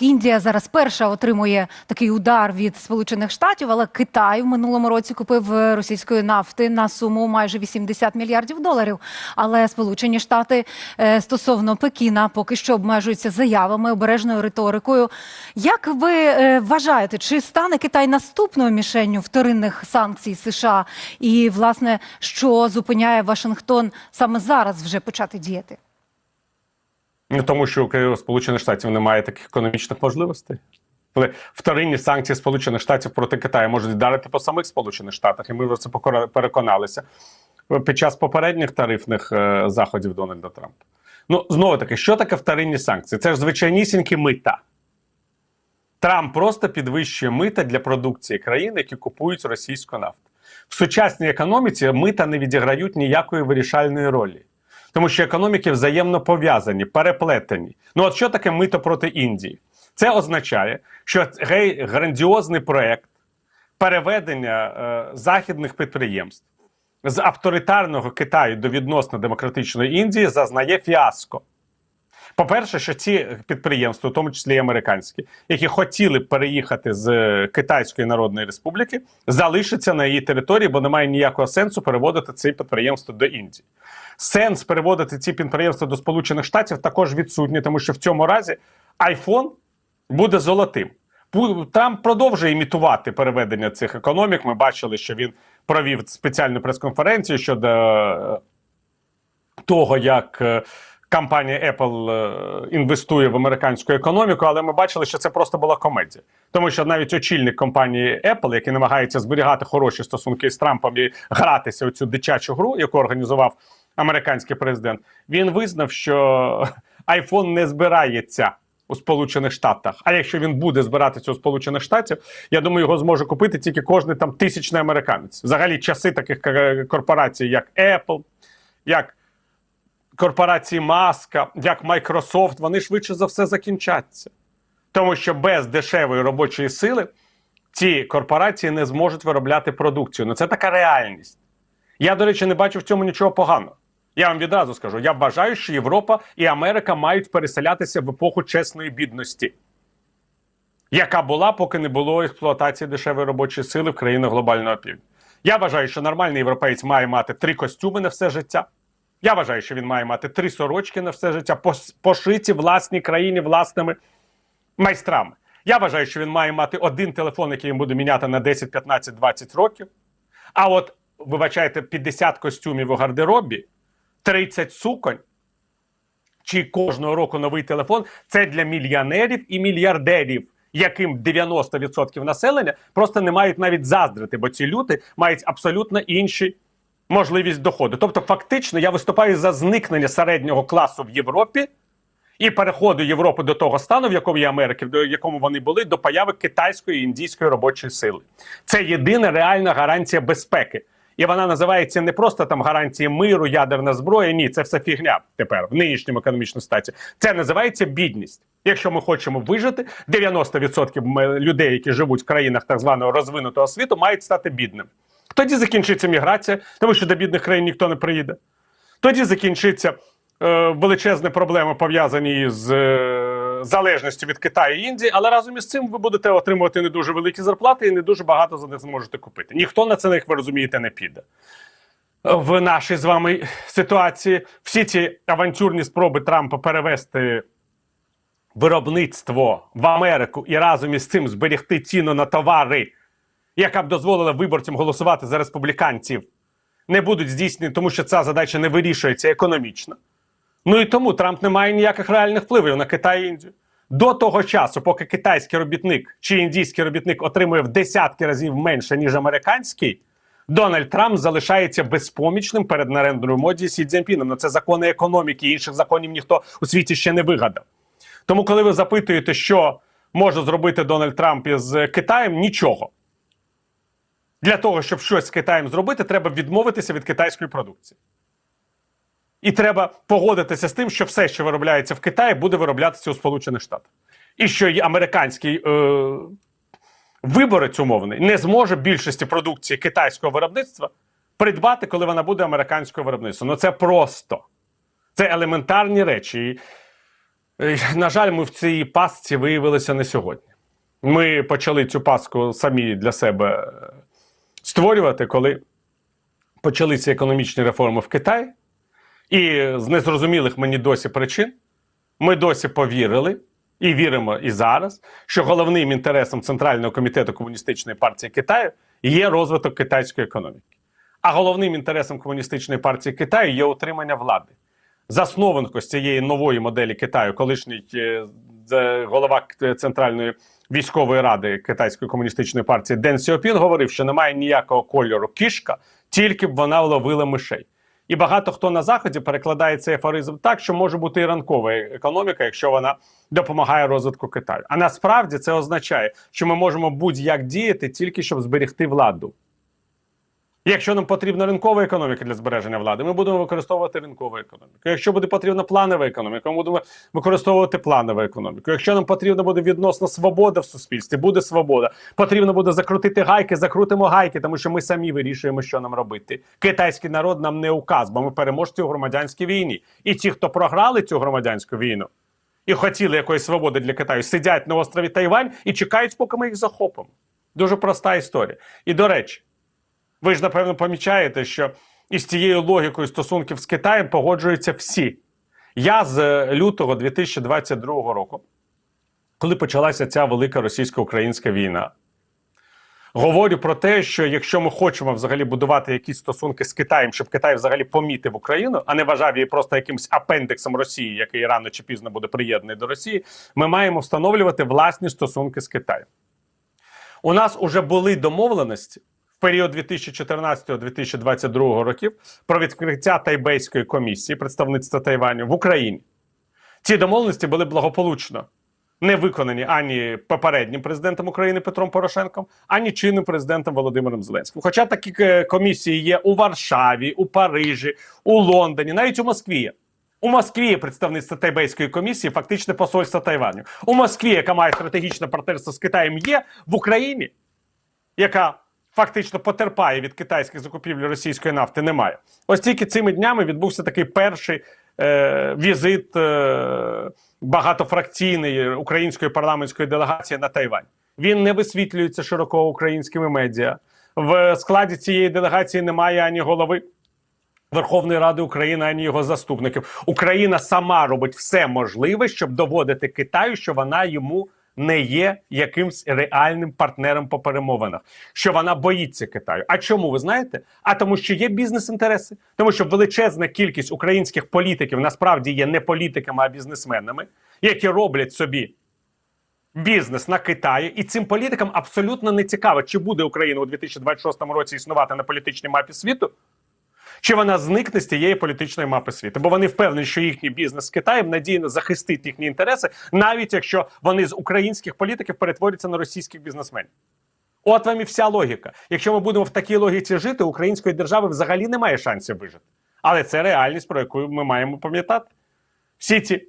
Індія зараз перша отримує такий удар від Сполучених Штатів, але Китай в минулому році купив е, російської нафти на суму майже 80 мільярдів доларів. Але Сполучені Штати е, стосовно Пекіна поки що обмежуються заявами, обережною риторикою. Як ви е, вважаєте, чи стане Китай наступною мішенню вторинних санкцій США? І власне, що зупиняє Вашингтон саме зараз вже почати діяти? Тому що Сполучених Штатів немає таких економічних можливостей. Коли вторинні санкції Сполучених Штатів проти Китаю можуть вдарити по самих Сполучених Штатах, і ми вже це переконалися під час попередніх тарифних е, заходів Дональда Трампа. Ну знову таки, що таке вторинні санкції? Це ж звичайнісінькі мита. Трамп просто підвищує мита для продукції країн, які купують російську нафту. В сучасній економіці мита не відіграють ніякої вирішальної ролі. Тому що економіки взаємно пов'язані, переплетені. Ну от що таке мито проти Індії? Це означає, що гей грандіозний проект переведення е, західних підприємств з авторитарного Китаю до відносно демократичної Індії зазнає фіаско. По-перше, що ці підприємства, в тому числі і американські, які хотіли переїхати з Китайської Народної Республіки, залишаться на її території, бо немає ніякого сенсу переводити ці підприємства до Індії. Сенс переводити ці підприємства до Сполучених Штатів також відсутній, тому що в цьому разі iPhone буде золотим. Трамп продовжує імітувати переведення цих економік. Ми бачили, що він провів спеціальну прес-конференцію щодо е, того, як е, компанія Apple е, інвестує в американську економіку, але ми бачили, що це просто була комедія. Тому що навіть очільник компанії Apple, який намагається зберігати хороші стосунки з Трампом і гратися у цю дитячу гру, яку організував американський президент, він визнав, що iPhone не збирається. У Сполучених Штатах, а якщо він буде збиратися у Сполучених Штатів, я думаю, його зможе купити тільки кожний там тисячний американець. Взагалі, часи таких корпорацій, як Apple, як корпорації Маска, як Microsoft, вони швидше за все закінчаться. Тому що без дешевої робочої сили ці корпорації не зможуть виробляти продукцію. Ну це така реальність. Я, до речі, не бачу в цьому нічого поганого. Я вам відразу скажу: я вважаю, що Європа і Америка мають переселятися в епоху чесної бідності, яка була, поки не було експлуатації дешевої робочої сили в країнах глобального півдня. Я вважаю, що нормальний європеєць має мати три костюми на все життя. Я вважаю, що він має мати три сорочки на все життя, пошиті власній країні власними майстрами. Я вважаю, що він має мати один телефон, який він буде міняти на 10, 15, 20 років. А от, вибачайте, 50 костюмів у гардеробі, 30 суконь, чи кожного року новий телефон це для мільйонерів і мільярдерів, яким 90% населення просто не мають навіть заздрити, бо ці люди мають абсолютно інші можливість доходу. Тобто, фактично, я виступаю за зникнення середнього класу в Європі і переходу Європи до того стану, в якому є Америки, в якому вони були, до появи китайської і індійської робочої сили. Це єдина реальна гарантія безпеки. І вона називається не просто там гарантії миру, ядерна зброя. Ні, це все фігня тепер в нинішньому економічному статі. Це називається бідність. Якщо ми хочемо вижити, 90% людей, які живуть в країнах так званого розвинутого світу, мають стати бідними. Тоді закінчиться міграція, тому що до бідних країн ніхто не приїде. Тоді закінчиться е, величезні проблеми, пов'язані з е, залежністю від Китаю і Індії, але разом із цим ви будете отримувати не дуже великі зарплати і не дуже багато за них зможете купити. Ніхто на це, як ви розумієте, не піде. В нашій з вами ситуації всі ці авантюрні спроби Трампа перевести виробництво в Америку і разом із цим зберегти ціну на товари, яка б дозволила виборцям голосувати за республіканців, не будуть здійснені, тому що ця задача не вирішується економічно. Ну і тому Трамп не має ніяких реальних впливів на Китай і Індію. До того часу, поки китайський робітник чи індійський робітник отримує в десятки разів менше, ніж американський, Дональд Трамп залишається безпомічним перед нарендною моді Сі Цзіньпіном. Ну це закони економіки, інших законів ніхто у світі ще не вигадав. Тому, коли ви запитуєте, що може зробити Дональд Трамп із Китаєм, нічого. Для того, щоб щось з Китаєм зробити, треба відмовитися від китайської продукції. І треба погодитися з тим, що все, що виробляється в Китаї, буде вироблятися у Сполучених Штатах. І що і американський е, виборець умовний не зможе більшості продукції китайського виробництва придбати, коли вона буде американського виробництва. Ну це просто. Це елементарні речі. І Е, На жаль, ми в цій пастці виявилися не сьогодні. Ми почали цю пастку самі для себе е, створювати, коли почалися економічні реформи в Китаї, і з незрозумілих мені досі причин ми досі повірили і віримо і зараз, що головним інтересом Центрального комітету Комуністичної партії Китаю є розвиток китайської економіки. А головним інтересом Комуністичної партії Китаю є утримання влади. Засновником цієї нової моделі Китаю, колишній е, голова Центральної військової ради Китайської комуністичної партії Ден Сіопін говорив, що немає ніякого кольору кішка, тільки б вона ловила мишей. І багато хто на заході перекладає цей афоризм так, що може бути і ранкова економіка, якщо вона допомагає розвитку Китаю. А насправді це означає, що ми можемо будь-як діяти тільки щоб зберегти владу. Якщо нам потрібна ринкова економіка для збереження влади, ми будемо використовувати ринкову економіку. Якщо буде потрібна планова економіка, ми будемо використовувати планову економіку. Якщо нам потрібна буде відносна свобода в суспільстві, буде свобода. Потрібно буде закрутити гайки, закрутимо гайки, тому що ми самі вирішуємо, що нам робити. Китайський народ нам не указ, бо ми переможці у громадянській війні. І ті, хто програли цю громадянську війну і хотіли якоїсь свободи для Китаю, сидять на острові Тайвань і чекають, поки ми їх захопимо. Дуже проста історія. І до речі. Ви ж напевно помічаєте, що із цією логікою стосунків з Китаєм погоджуються всі. Я з е, лютого 2022 року, коли почалася ця велика російсько-українська війна, говорю про те, що якщо ми хочемо взагалі будувати якісь стосунки з Китаєм, щоб Китай взагалі помітив Україну, а не вважав її просто якимось апендексом Росії, який рано чи пізно буде приєднаний до Росії, ми маємо встановлювати власні стосунки з Китаєм. У нас уже були домовленості період 2014-2022 років про відкриття Тайбейської комісії представництва Тайваню в Україні. Ці домовленості були благополучно не виконані ані попереднім президентом України Петром Порошенком, ані чинним президентом Володимиром Зеленським. Хоча такі е, комісії є у Варшаві, у Парижі, у Лондоні, навіть у Москві. У Москві є представництво Тайбейської комісії, фактично посольство Тайваню. У Москві, яка має стратегічне партнерство з Китаєм, є в Україні, яка фактично потерпає від китайських закупівель російської нафти, немає. Ось тільки цими днями відбувся такий перший е, візит е, багатофракційної української парламентської делегації на Тайвань. Він не висвітлюється широко українськими медіа. В складі цієї делегації немає ані голови. Верховної Ради України, ані його заступників. Україна сама робить все можливе, щоб доводити Китаю, що вона йому не є якимсь реальним партнером по перемовинах, що вона боїться Китаю. А чому ви знаєте? А тому, що є бізнес-інтереси, тому що величезна кількість українських політиків насправді є не політиками, а бізнесменами, які роблять собі. Бізнес на Китаї, і цим політикам абсолютно не цікаво, чи буде Україна у 2026 році існувати на політичній мапі світу, чи вона зникне з тієї політичної мапи світу, бо вони впевнені, що їхній бізнес з Китаєм надійно захистить їхні інтереси, навіть якщо вони з українських політиків перетворяться на російських бізнесменів. От вам і вся логіка. Якщо ми будемо в такій логіці жити, української держави взагалі немає шансів вижити. Але це реальність, про яку ми маємо пам'ятати. Всі ці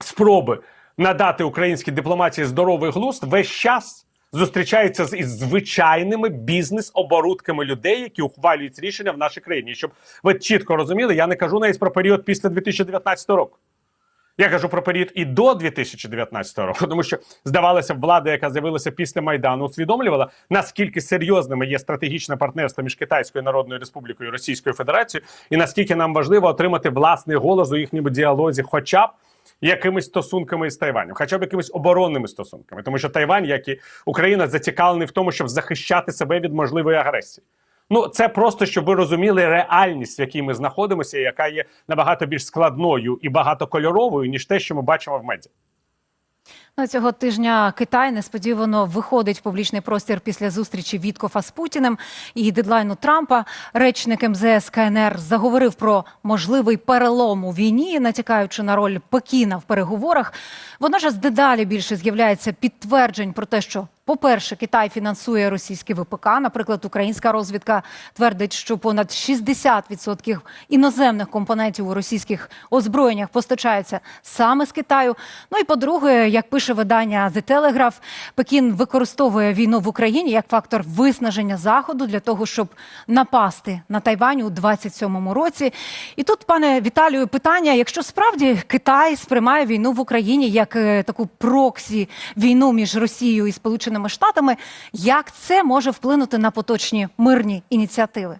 спроби надати українській дипломатії здоровий глузд весь час зустрічаються з із звичайними бізнес-оборудками людей, які ухвалюють рішення в нашій країні. Щоб ви чітко розуміли, я не кажу навіть про період після 2019 року. Я кажу про період і до 2019 року, тому що здавалося, влада, яка з'явилася після майдану, усвідомлювала наскільки серйозними є стратегічне партнерство між Китайською Народною Республікою і Російською Федерацією, і наскільки нам важливо отримати власний голос у їхньому діалозі, хоча б якимись стосунками з Тайванем, хоча б якимись оборонними стосунками, тому що Тайвань, як і Україна, зацікавлений в тому, щоб захищати себе від можливої агресії. Ну, це просто щоб ви розуміли реальність, в якій ми знаходимося, яка є набагато більш складною і багатокольоровою, ніж те, що ми бачимо в медіа. Ну, Цього тижня Китай несподівано виходить в публічний простір після зустрічі Віткофа з Путіним і дедлайну Трампа. Речник МЗС КНР заговорив про можливий перелом у війні, натякаючи на роль Пекіна в переговорах. Водночас дедалі більше з'являється підтверджень про те, що По-перше, Китай фінансує російські ВПК. Наприклад, українська розвідка твердить, що понад 60% іноземних компонентів у російських озброєннях постачається саме з Китаю. Ну і по-друге, як пише видання The Telegraph, Пекін використовує війну в Україні як фактор виснаження заходу для того, щоб напасти на Тайвань у 27-му році. І тут, пане Віталію, питання: якщо справді Китай сприймає війну в Україні як е, таку проксі війну між Росією і Сполученими Штатами, як це може вплинути на поточні мирні ініціативи?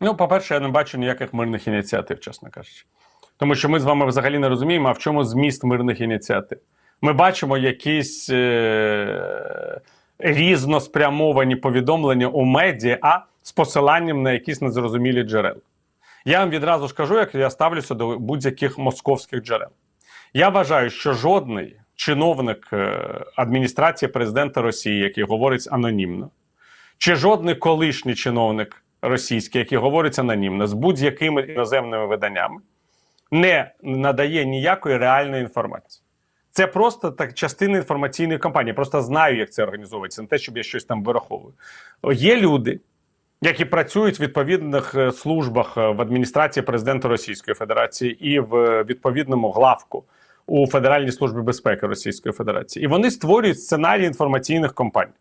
Ну, по-перше, я не бачу ніяких мирних ініціатив, чесно кажучи. Тому що ми з вами взагалі не розуміємо, а в чому зміст мирних ініціатив. Ми бачимо якісь е- різноспрямовані повідомлення у медіа з посиланням на якісь незрозумілі джерела. Я вам відразу скажу, як я ставлюся до будь-яких московських джерел. Я вважаю, що жодний чиновник е, адміністрації президента Росії, який говорить анонімно, чи жодний колишній чиновник російський, який говорить анонімно, з будь-якими іноземними виданнями, не надає ніякої реальної інформації. Це просто так частина інформаційної кампанії. Я просто знаю, як це організовується, не те, щоб я щось там вираховую. Є люди, які працюють в відповідних е, службах е, в адміністрації президента Російської Федерації і в відповідному главку у Федеральній службі безпеки Російської Федерації, і вони створюють сценарії інформаційних кампаній.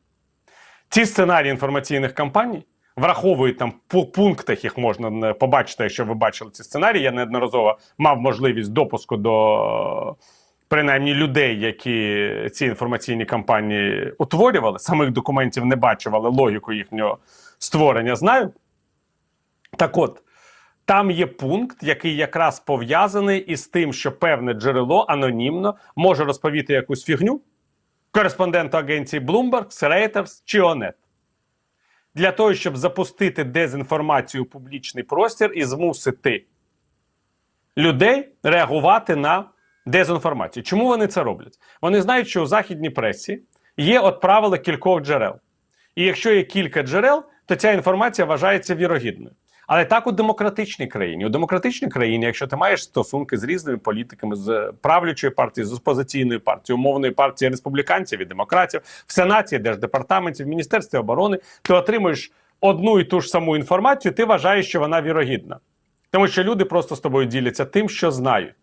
Ці сценарії інформаційних кампаній враховують там по пунктах, їх можна е, побачити, якщо ви бачили ці сценарії. Я неодноразово мав можливість допуску до принаймні людей, які ці інформаційні кампанії утворювали. Самих документів не бачив, але логіку їхнього створення знаю. Так от, там є пункт, який якраз пов'язаний із тим, що певне джерело анонімно може розповісти якусь фігню кореспонденту агенції Bloomberg, Reuters чи Onet. Для того, щоб запустити дезінформацію у публічний простір і змусити людей реагувати на дезінформацію. Чому вони це роблять? Вони знають, що у західній пресі є от правила кількох джерел. І якщо є кілька джерел, то ця інформація вважається вірогідною. Але так у демократичній країні. У демократичній країні, якщо ти маєш стосунки з різними політиками, з правлячої партії, з опозиційною партією, умовної партії республіканців і демократів, в Сенаті, Держдепартаменті, в Міністерстві оборони, ти отримуєш одну і ту ж саму інформацію, ти вважаєш, що вона вірогідна. Тому що люди просто з тобою діляться тим, що знають.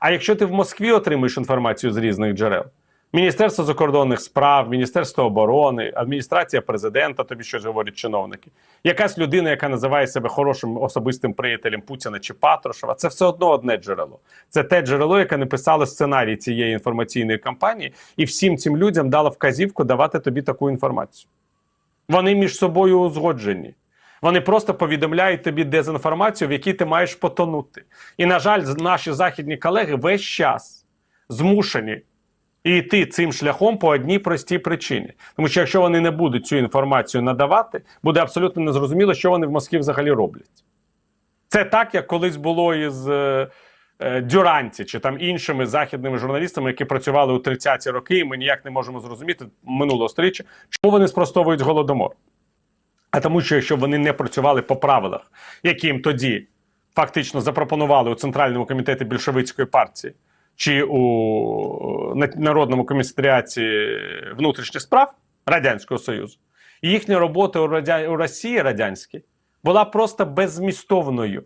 А якщо ти в Москві отримуєш інформацію з різних джерел, Міністерство закордонних справ, Міністерство оборони, адміністрація президента, тобі щось говорять чиновники. Якась людина, яка називає себе хорошим особистим приятелем Путіна чи Патрушева, це все одно одне джерело. Це те джерело, яке написало сценарій цієї інформаційної кампанії, і всім цим людям дало вказівку давати тобі таку інформацію. Вони між собою узгоджені. Вони просто повідомляють тобі дезінформацію, в якій ти маєш потонути. І, на жаль, наші західні колеги весь час змушені і йти цим шляхом по одній простій причині. Тому що якщо вони не будуть цю інформацію надавати, буде абсолютно незрозуміло, що вони в Москві взагалі роблять. Це так, як колись було із е, е, Дюранті чи там іншими західними журналістами, які працювали у 30-ті роки, і ми ніяк не можемо зрозуміти минулого сторіччя, чому вони спростовують голодомор. А тому, що якщо вони не працювали по правилах, які їм тоді фактично запропонували у Центральному комітеті більшовицької партії чи у на- Народному комісаріаті внутрішніх справ Радянського Союзу, їхня робота у, радя... у Росії радянській була просто беззмістовною.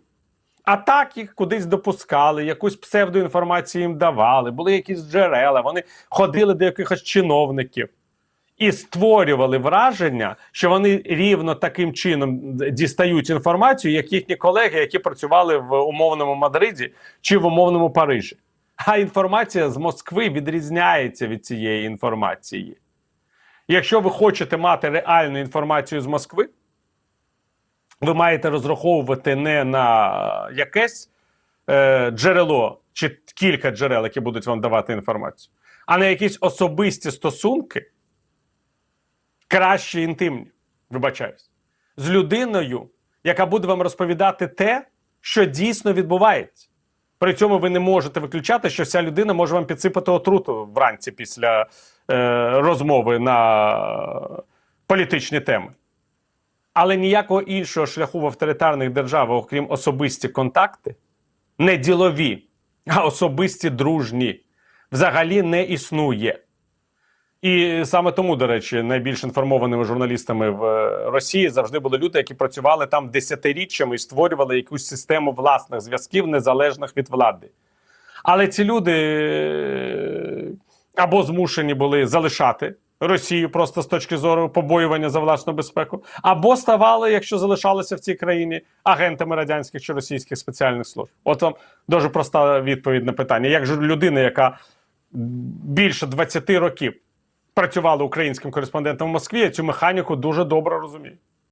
А так їх кудись допускали, якусь псевдоінформацію їм давали, були якісь джерела, вони ходили до якихось чиновників і створювали враження, що вони рівно таким чином дістають інформацію, як їхні колеги, які працювали в умовному Мадриді чи в умовному Парижі. А інформація з Москви відрізняється від цієї інформації. Якщо ви хочете мати реальну інформацію з Москви, ви маєте розраховувати не на якесь е, джерело чи кілька джерел, які будуть вам давати інформацію, а на якісь особисті стосунки, краще інтимні, вибачаюсь, з людиною, яка буде вам розповідати те, що дійсно відбувається. При цьому ви не можете виключати, що ця людина може вам підсипати отруту вранці після е, розмови на політичні теми. Але ніякого іншого шляху в авторитарних державах, окрім особисті контакти, не ділові, а особисті дружні, взагалі не існує. І саме тому, до речі, найбільш інформованими журналістами в е, Росії завжди були люди, які працювали там десятиріччями і створювали якусь систему власних зв'язків, незалежних від влади. Але ці люди е, або змушені були залишати Росію просто з точки зору побоювання за власну безпеку, або ставали, якщо залишалися в цій країні, агентами радянських чи російських спеціальних служб. От вам дуже проста відповідь на питання. Як же людина, яка більше 20 років працювала українським кореспондентом в Москві, я цю механіку дуже добре розуміє.